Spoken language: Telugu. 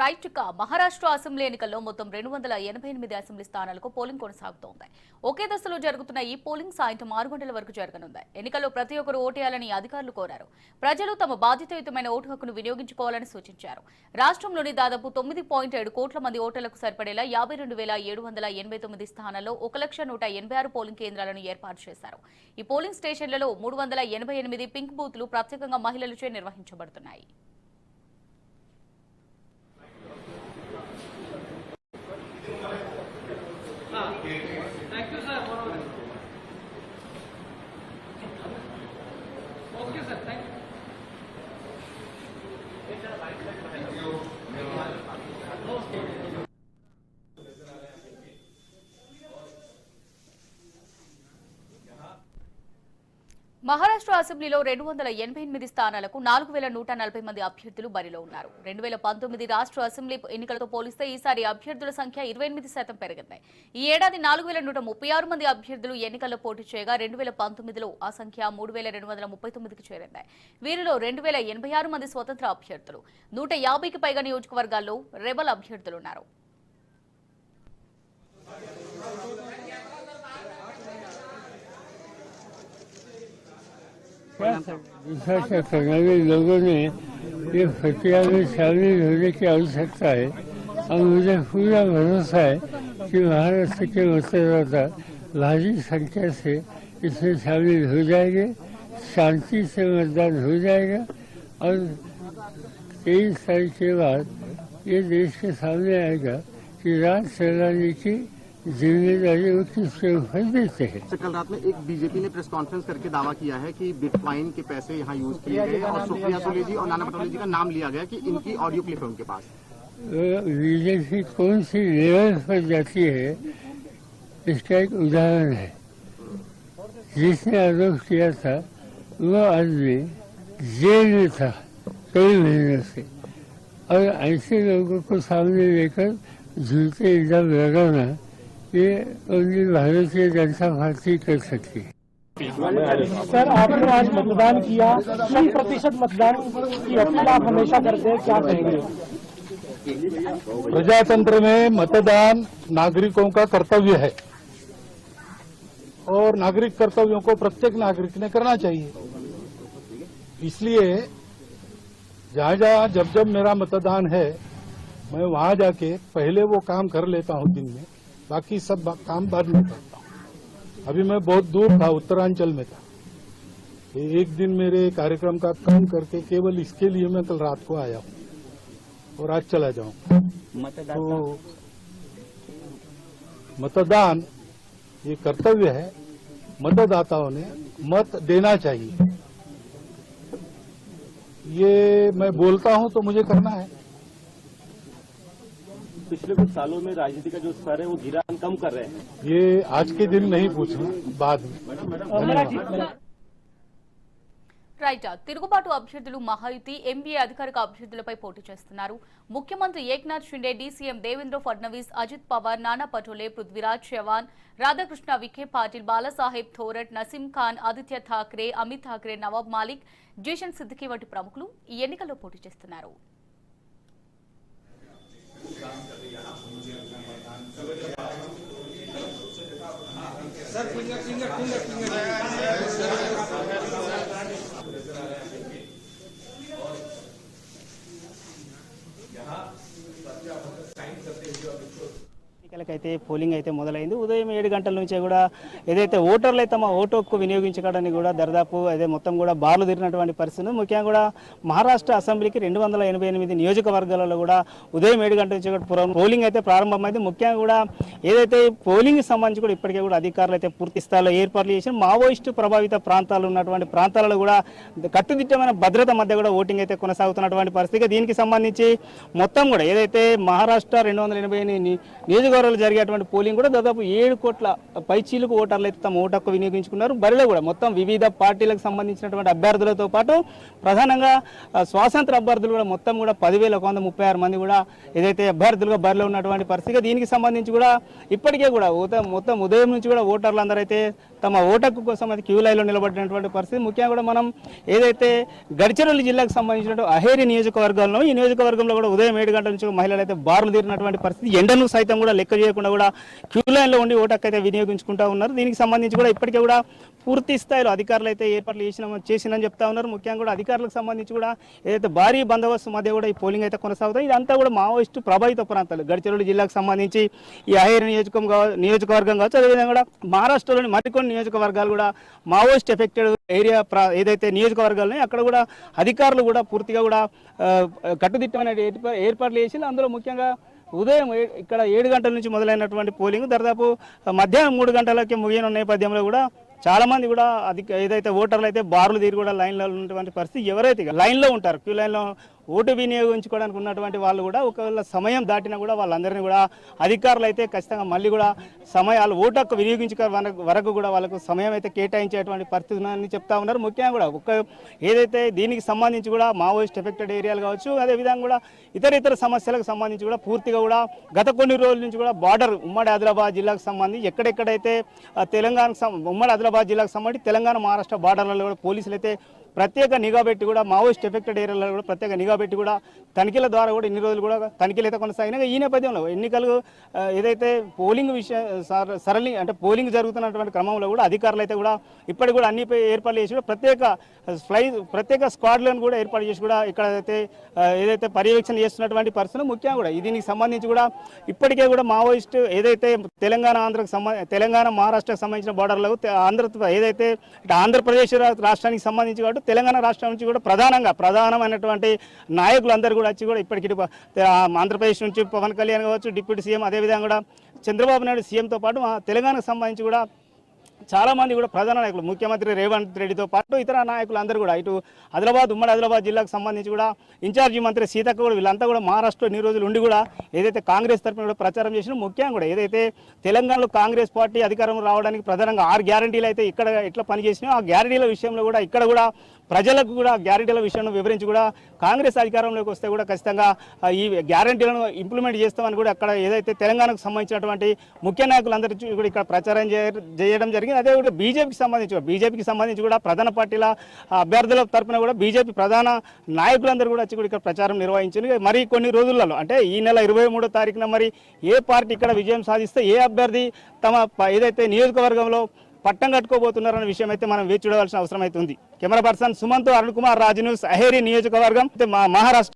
రైట్గా మహారాష్ట్ర అసెంబ్లీ ఎన్నికల్లో మొత్తం రెండు వందల ఎనభై ఎనిమిది అసెంబ్లీ స్థానాలకు పోలింగ్ కొనసాగుతోంది. ఒకే దశలో జరుగుతున్న ఈ పోలింగ్ సాయంత్రం ఆరు గంటల వరకు జరగనుంది. ఎన్నికల్లో ప్రతి ఒక్కరు ఓటేయాలని అధికారులు కోరారు. ప్రజలు తమ బాధ్యతాయుతమైన ఓటు హక్కును వినియోగించుకోవాలని సూచించారు. రాష్ట్రంలోని దాదాపు తొమ్మిది పాయింట్ ఏడు కోట్ల మంది ఓటర్లకు సరిపడేలా యాభై రెండు వేల ఏడు వందల ఎనభై తొమ్మిది స్థానాల్లో ఒక లక్ష నూట ఎనభై ఆరు పోలింగ్ కేంద్రాలను ఏర్పాటు చేశారు. ఈ పోలింగ్ స్టేషన్లలో మూడు వందల ఎనభై ఎనిమిది పింక్ బూత్లు ప్రత్యేకంగా మహిళలచే నిర్వహించబడుతున్నాయి. Thank you. మహారాష్ట్ర అసెంబ్లీలో రెండు వందల ఎనభై ఎనిమిది స్థానాలకు నాలుగు వేల నూట నలభై మంది అభ్యర్థులు బరిలో ఉన్నారు. రెండు వేల పంతొమ్మిది రాష్ట్ర అసెంబ్లీ ఎన్నికలతో పోలిస్తే ఈసారి అభ్యర్థుల సంఖ్య ఇరవై ఎనిమిది శాతం పెరిగింది. ఈ ఏడాది నాలుగు వేల నూట ముప్పై ఆరు మంది అభ్యర్థులు ఎన్నికల్లో పోటీ చేయగా రెండు వేల పంతొమ్మిదిలో ఆ సంఖ్య మూడు వేల రెండు వందల ముప్పై తొమ్మిదికి చేరింది. వీరిలో రెండు వేల ఎనభై ఆరు మంది స్వతంత్ర అభ్యర్థులు. నూట యాభైకి పైగా నియోజకవర్గాల్లో రెబల్ అభ్యర్థులున్నారు विश्वास लोगों ने ये फतिया में शामिल होने की आवश्यकता है और मुझे पूरा भरोसा है कि महाराष्ट्र के मतदाता भारी संख्या से इसमें शामिल हो जाएँगे शांति से मतदान हो जाएगा और तेईस तारीख के बाद ये देश के सामने आएगा कि राज चलाने की ज़िम्मेदारी किसके ऊपर देते हैं। कल रात में एक बीजेपी ने प्रेस कॉन्फ्रेंस करके दावा किया है कि बिटकॉइन के पैसे यहाँ यूज़ किए गए और सुप्रिया सुले जी और नाना पटोले जी का नाम लिया गया कि इनकी ऑडियो क्लिप है उनके पास। बीजेपी कौन सी लेवल पर जाती है इसका एक उदाहरण है। जिसने आरोप किया था वो आदमी जेल में था कई महीनों से और ऐसे लोगों को सामने लेकर झूठे इल्ज़ाम लगाना ये ओनली भारतीय जनता पार्टी कर सकती है सर आपने आज मतदान किया। शत प्रतिशत मतदान की अपील आप हमेशा करते हैं। क्या कहेंगे? प्रजातंत्र में मतदान नागरिकों का कर्तव्य है और नागरिक कर्तव्यों को प्रत्येक नागरिक ने करना चाहिए। इसलिए जहाँ जहाँ जब जब मेरा मतदान है मैं वहाँ जाके पहले वो काम कर लेता हूँ दिन में। बाकी सब काम बाद में करता हूँ। अभी मैं बहुत दूर था उत्तरांचल में था। एक दिन मेरे कार्यक्रम का काम करके केवल इसके लिए मैं कल रात को आया हूँ और आज चला जाऊँ। तो मतदान ये कर्तव्य है। मतदाताओं ने मत देना चाहिए। ये मैं बोलता हूँ तो मुझे करना है। पिछले कुछ सालों में राजनीति का जो स्तर है वो गिरा हम कम कर रहे हैं ये आज के दिन नहीं पूछना बाद में धन्यवाद రైట్ తిరుగుబాటు అభ్యర్థులు మహాయుతి ఎంబీఏ అధికారిక అభ్యర్థులపై పోటీ చేస్తున్నారు ముఖ్యమంత్రి ఏక్నాథ్ షిండే డీసీఎం దేవేంద్ర ఫడ్నవీస్ అజిత్ పవార్ నానా పటోలే పృథ్వీరాజ్ చవాన్ రాధాకృష్ణ విఖే పాటిల్ బాలాసాహెబ్ థోరట్ నసీం ఖాన్ ఆదిత్య ఠాక్రే అమిత్ ఠాక్రే నవాబ్ మాలిక్ జీషన్ సిద్దికి వంటి ప్రముఖులు ఈ ఎన్నికల్లో పోటీ చేస్తున్నారు Sir finger finger finger finger यहाँ बच्चा साइन करते हुए और ఎన్నికలకైతే పోలింగ్ అయితే మొదలైంది. ఉదయం ఏడు గంటల నుంచే కూడా ఏదైతే ఓటర్లు అయితే తమ ఓటు హక్కు వినియోగించుకోవడానికి కూడా దర్దాపు అదే మొత్తం కూడా బార్లు తిరిగినటువంటి పరిస్థితి ముఖ్యంగా కూడా మహారాష్ట్ర అసెంబ్లీకి రెండు వందల ఎనభై ఎనిమిది నియోజకవర్గాలలో కూడా ఉదయం ఏడు గంటల నుంచి కూడా పోలింగ్ అయితే ప్రారంభమైంది. ముఖ్యంగా కూడా ఏదైతే పోలింగ్ సంబంధించి కూడా ఇప్పటికే కూడా అధికారులు అయితే పూర్తి స్థాయిలో ఏర్పాట్లు చేసి మావోయిస్టు ప్రభావిత ప్రాంతాలు ఉన్నటువంటి ప్రాంతాలలో కూడా కట్టుదిట్టమైన భద్రత మధ్య కూడా ఓటింగ్ అయితే కొనసాగుతున్నటువంటి పరిస్థితి. దీనికి సంబంధించి మొత్తం కూడా ఏదైతే మహారాష్ట్ర రెండు వందల ఎనభై నియోజకవర్గ ని- జరిగేటువంటి పోలింగ్ కూడా దాదాపు ఏడు కోట్ల పైచీలకు ఓటర్లు అయితే తమ ఓటు హక్కు వినియోగించుకున్నారు. బరిలో కూడా మొత్తం వివిధ పార్టీలకు సంబంధించినటువంటి అభ్యర్థులతో పాటు ప్రధానంగా స్వాతంత్ర అభ్యర్థులు కూడా మొత్తం కూడా పదివేల ఒక వంద ముప్పై ఆరు మంది కూడా ఏదైతే అభ్యర్థులుగా బరిలో ఉన్నటువంటి పరిస్థితి దీనికి సంబంధించి కూడా ఇప్పటికే కూడా మొత్తం ఉదయం నుంచి కూడా ఓటర్లు అయితే తమ ఓటక్కు కోసం అయితే క్యూ లైన్లో నిలబడినటువంటి పరిస్థితి. ముఖ్యంగా కూడా మనం ఏదైతే గడిచిరోలి జిల్లాకు సంబంధించిన అహేరి నియోజకవర్గంలో ఈ నియోజకవర్గంలో కూడా ఉదయం ఏడు గంటల నుంచి మహిళలు అయితే బారులు తీరినటువంటి పరిస్థితి ఎండను సైతం కూడా లెక్క చేయకుండా కూడా క్యూ లైన్లో ఉండి ఓటక్కు అయితే వినియోగించుకుంటా ఉన్నారు. దీనికి సంబంధించి కూడా ఇప్పటికే కూడా పూర్తి స్థాయిలో అధికారులు అయితే ఏర్పాట్లు చేసిన చేసినని చెప్తా ఉన్నారు. ముఖ్యంగా కూడా అధికారులకు సంబంధించి కూడా ఏదైతే భారీ బందోబస్తు మధ్య కూడా ఈ పోలింగ్ అయితే కొనసాగుతాయి. ఇదంతా కూడా మావోయిస్టు ప్రభావిత ప్రాంతాలు. గడిచిరోలి జిల్లాకు సంబంధించి ఈ అహేరి నియోజకం నియోజకవర్గం కావచ్చు అదేవిధంగా కూడా మహారాష్ట్రలోని మరికొన్ని నియోజకవర్గాలు కూడా మావోయిస్ట్ ఎఫెక్టెడ్ ఏరియా ప్రా ఏదైతే నియోజకవర్గాలు అక్కడ కూడా అధికారులు కూడా పూర్తిగా కూడా కట్టుదిట్టమైన ఏర్పాట్లు చేసి అందులో ముఖ్యంగా ఉదయం ఇక్కడ ఏడు గంటల నుంచి మొదలైనటువంటి పోలింగ్ దాదాపు మధ్యాహ్నం మూడు గంటలకి ముగిన నేపథ్యంలో కూడా చాలా మంది కూడా అది ఏదైతే ఓటర్లు అయితే బార్లు తీరి కూడా లైన్లో ఉన్నటువంటి పరిస్థితి ఎవరైతే ఇక లైన్లో ఉంటారు క్యూ లైన్లో ఓటు వినియోగించుకోవడానికి ఉన్నటువంటి వాళ్ళు కూడా ఒకవేళ సమయం దాటినా కూడా వాళ్ళందరినీ కూడా అధికారులు అయితే ఖచ్చితంగా మళ్ళీ కూడా సమయాలు ఓటు హక్కు వినియోగించుకో వరకు- కూడా వాళ్ళకు సమయం అయితే కేటాయించేటువంటి పరిస్థితి ఉందని చెప్తా ఉన్నారు. ముఖ్యంగా కూడా ఒక ఏదైతే దీనికి సంబంధించి కూడా మావోయిస్ట్ ఎఫెక్టెడ్ ఏరియాలు కావచ్చు అదేవిధంగా కూడా ఇతర ఇతర సమస్యలకు సంబంధించి కూడా పూర్తిగా కూడా గత కొన్ని రోజుల నుంచి కూడా బార్డర్ ఉమ్మడి ఆదిలాబాద్ జిల్లాకు సంబంధించి ఎక్కడెక్కడైతే తెలంగాణకు ఉమ్మడి ఆదిలాబాద్ జిల్లాకు సంబంధించి తెలంగాణ మహారాష్ట్ర బార్డర్లలో కూడా పోలీసులు అయితే ప్రత్యేక నిఘా పెట్టి కూడా మావోయిస్ట్ ఎఫెక్టెడ్ ఏరియాలో కూడా ప్రత్యేక నిఘా పెట్టి కూడా తనిఖీల ద్వారా కూడా ఇన్ని రోజులు కూడా తనిఖీలు అయితే కొనసాగినాయి. ఈ నేపథ్యంలో ఎన్నికలు ఏదైతే పోలింగ్ విషయ సరళి అంటే పోలింగ్ జరుగుతున్నటువంటి క్రమంలో కూడా అధికారులు అయితే కూడా ఇప్పటికి కూడా అన్ని ఏర్పాట్లు చేసి కూడా ప్రత్యేక ఫ్లై ప్రత్యేక స్క్వాడ్లను కూడా ఏర్పాటు చేసి కూడా ఇక్కడ అయితే ఏదైతే పర్యవేక్షణ చేస్తున్నటువంటి పరిస్థితులు ముఖ్యంగా కూడా దీనికి సంబంధించి కూడా ఇప్పటికే కూడా మావోయిస్ట్ ఏదైతే తెలంగాణ ఆంధ్రకు సంబంధ తెలంగాణ మహారాష్ట్రకు సంబంధించిన బార్డర్లకు ఆంధ్ర ఏదైతే ఆంధ్రప్రదేశ్ రాష్ట్రానికి సంబంధించి కాబట్టి తెలంగాణ రాష్ట్రం నుంచి కూడా ప్రధానంగా ప్రధానమైనటువంటి నాయకులు అందరూ కూడా వచ్చి కూడా ఇప్పటికి ఇటు ఆంధ్రప్రదేశ్ నుంచి పవన్ కళ్యాణ్ కావచ్చు డిప్యూటీ సీఎం అదేవిధంగా కూడా చంద్రబాబు నాయుడు సీఎంతో పాటు తెలంగాణకు సంబంధించి కూడా చాలామంది కూడా ప్రధాన నాయకులు ముఖ్యమంత్రి రేవంత్ రెడ్డితో పాటు ఇతర నాయకులు అందరూ కూడా ఇటు ఆదిలాబాద్ ఉమ్మడి ఆదిలాబాద్ జిల్లాకు సంబంధించి కూడా ఇన్ఛార్జి మంత్రి సీతక్క కూడా వీళ్ళంతా కూడా మహారాష్ట్రలో ఇన్ని రోజులు ఉండి కూడా ఏదైతే కాంగ్రెస్ తరఫున కూడా ప్రచారం చేసిన ముఖ్యంగా కూడా ఏదైతే తెలంగాణలో కాంగ్రెస్ పార్టీ అధికారం రావడానికి ప్రధానంగా ఆరు గ్యారంటీలు అయితే ఇక్కడ ఎట్లా పనిచేసినాయో ఆ గ్యారంటీల విషయంలో కూడా ఇక్కడ కూడా ప్రజలకు కూడా గ్యారంటీల విషయంలో వివరించి కూడా కాంగ్రెస్ అధికారంలోకి వస్తే కూడా ఖచ్చితంగా ఈ గ్యారంటీలను ఇంప్లిమెంట్ చేస్తామని కూడా అక్కడ ఏదైతే తెలంగాణకు సంబంధించినటువంటి ముఖ్య నాయకులందరూ కూడా ఇక్కడ ప్రచారం చేయడం జరిగింది. అదే కూడా బీజేపీకి సంబంధించి బీజేపీకి సంబంధించి కూడా ప్రధాన పార్టీల అభ్యర్థుల తరపున కూడా బీజేపీ ప్రధాన నాయకులందరూ కూడా వచ్చి కూడా ఇక్కడ ప్రచారం నిర్వహించింది. మరి కొన్ని రోజులలో అంటే ఈ నెల ఇరవై మూడో తారీఖున మరి ఏ పార్టీ ఇక్కడ విజయం సాధిస్తే ఏ అభ్యర్థి తమ ప- ఏదైతే నియోజకవర్గంలో పట్టం కట్టుకోబోతున్నారన్న విషయం అయితే మనం వేచి చూడవలసిన అవసరం అయితే ఉంది camera person Sumanth Arun Kumar Raju news Aheri నియోజకవర్గం మా మహారాష్ట్ర